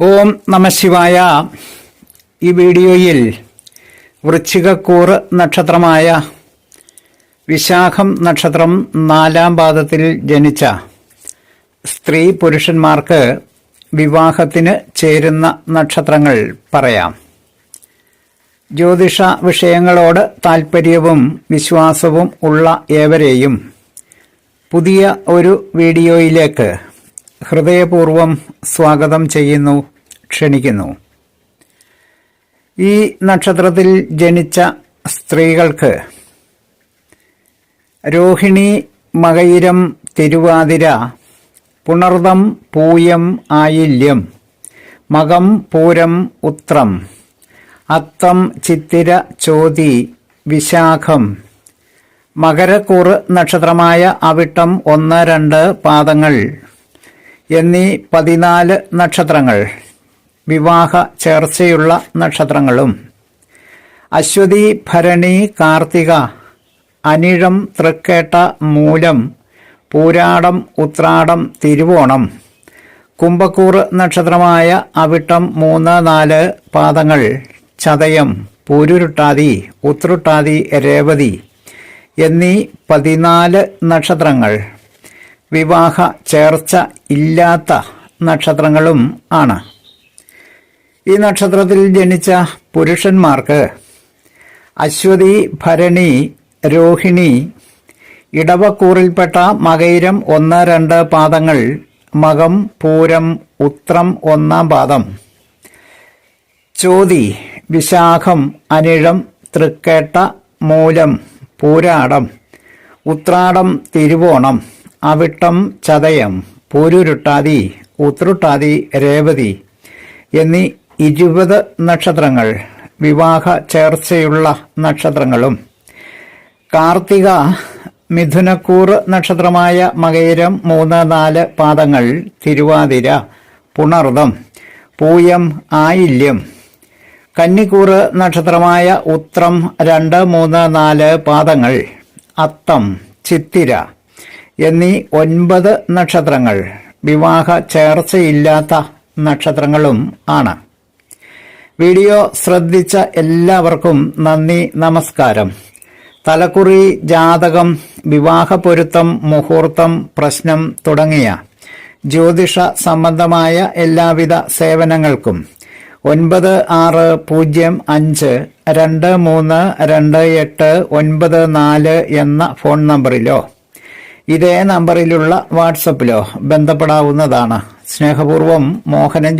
ഓം നമശിവായ ഈ വീഡിയോയിൽ വൃശ്ചികക്കൂറ് നക്ഷത്രമായ വിശാഖം നക്ഷത്രം നാലാം പാദത്തിൽ ജനിച്ച സ്ത്രീ പുരുഷന്മാർക്ക് വിവാഹത്തിന് ചേരുന്ന നക്ഷത്രങ്ങൾ പറയാം. ജ്യോതിഷ വിഷയങ്ങളോട് താൽപ്പര്യവും വിശ്വാസവും ഉള്ള ഏവരെയും പുതിയ ഒരു വീഡിയോയിലേക്ക് ഹൃദയപൂർവം സ്വാഗതം ചെയ്യുന്നു ക്ഷണിക്കുന്നു. ഈ നക്ഷത്രത്തിൽ ജനിച്ച സ്ത്രീകൾക്ക് രോഹിണി മകയിരം തിരുവാതിര പുണർദം പൂയം ആയില്യം മകം പൂരം ഉത്രം അത്തം ചിത്തിര ചോതി വിശാഖം മകരക്കൂറ് നക്ഷത്രമായ അവിട്ടം ഒന്ന് രണ്ട് പാദങ്ങൾ എന്നീ പതിനാല് നക്ഷത്രങ്ങൾ വിവാഹ ചേർച്ചയുള്ള നക്ഷത്രങ്ങളും. അശ്വതി ഭരണി കാർത്തിക അനിഴം തൃക്കേട്ട മൂലം പൂരാടം ഉത്രാടം തിരുവോണം. കുംഭക്കൂർ നക്ഷത്രമായ അവിട്ടം മൂന്ന് നാല് പാദങ്ങൾ ചതയം പൂരുരുട്ടാതി ഉത്രുട്ടാതി രേവതി എന്നീ പതിനാല് നക്ഷത്രങ്ങൾ. വിവാഹ ചേർച്ച ഇല്ലാത്ത നക്ഷത്രങ്ങളും ആണ്. ഈ നക്ഷത്രത്തിൽ ജനിച്ച പുരുഷന്മാർക്ക് അശ്വതി ഭരണി രോഹിണി ഇടവക്കൂറിൽപ്പെട്ട മകയിരം ഒന്ന് രണ്ട് പാദങ്ങൾ മകം പൂരം ഉത്രം ഒന്നാം പാദം ചോതി വിശാഖം അനിഴം തൃക്കേട്ട മൂലം പൂരാടം ഉത്രാടം തിരുവോണം അവിട്ടം ചതയം പൂരുരുട്ടാതി ഉത്രുട്ടാതി രേവതി എന്നീ ഇരുപത് നക്ഷത്രങ്ങൾ വിവാഹ ചേർച്ചയുള്ള നക്ഷത്രങ്ങളും. കാർത്തിക മിഥുനക്കൂർ നക്ഷത്രമായ മകയിരം മൂന്ന് നാല് പാദങ്ങൾ തിരുവാതിര പുണർദം പൂയം ആയില്യം. കന്നിക്കൂർ നക്ഷത്രമായ ഉത്രം രണ്ട് മൂന്ന് നാല് പാദങ്ങൾ അത്തം ചിത്തിര. എന്നീ ഒൻപത് നക്ഷത്രങ്ങൾ വിവാഹ ചേർച്ചയില്ലാത്ത നക്ഷത്രങ്ങളും ആണ്. വീഡിയോ ശ്രദ്ധിച്ച എല്ലാവർക്കും നന്ദി നമസ്കാരം. തലക്കുറി ജാതകം വിവാഹ പൊരുത്തം മുഹൂർത്തം പ്രശ്നം തുടങ്ങിയ ജ്യോതിഷ സംബന്ധമായ എല്ലാവിധ സേവനങ്ങൾക്കും ഒൻപത് ആറ് പൂജ്യം അഞ്ച് രണ്ട് മൂന്ന് രണ്ട് എട്ട് ഒൻപത് നാല് എന്ന ഫോൺ നമ്പറിലോ ഇതേ നമ്പറിലുള്ള വാട്സപ്പിലോ ബന്ധപ്പെടാവുന്നതാണ്. സ്നേഹപൂർവം മോഹനൻ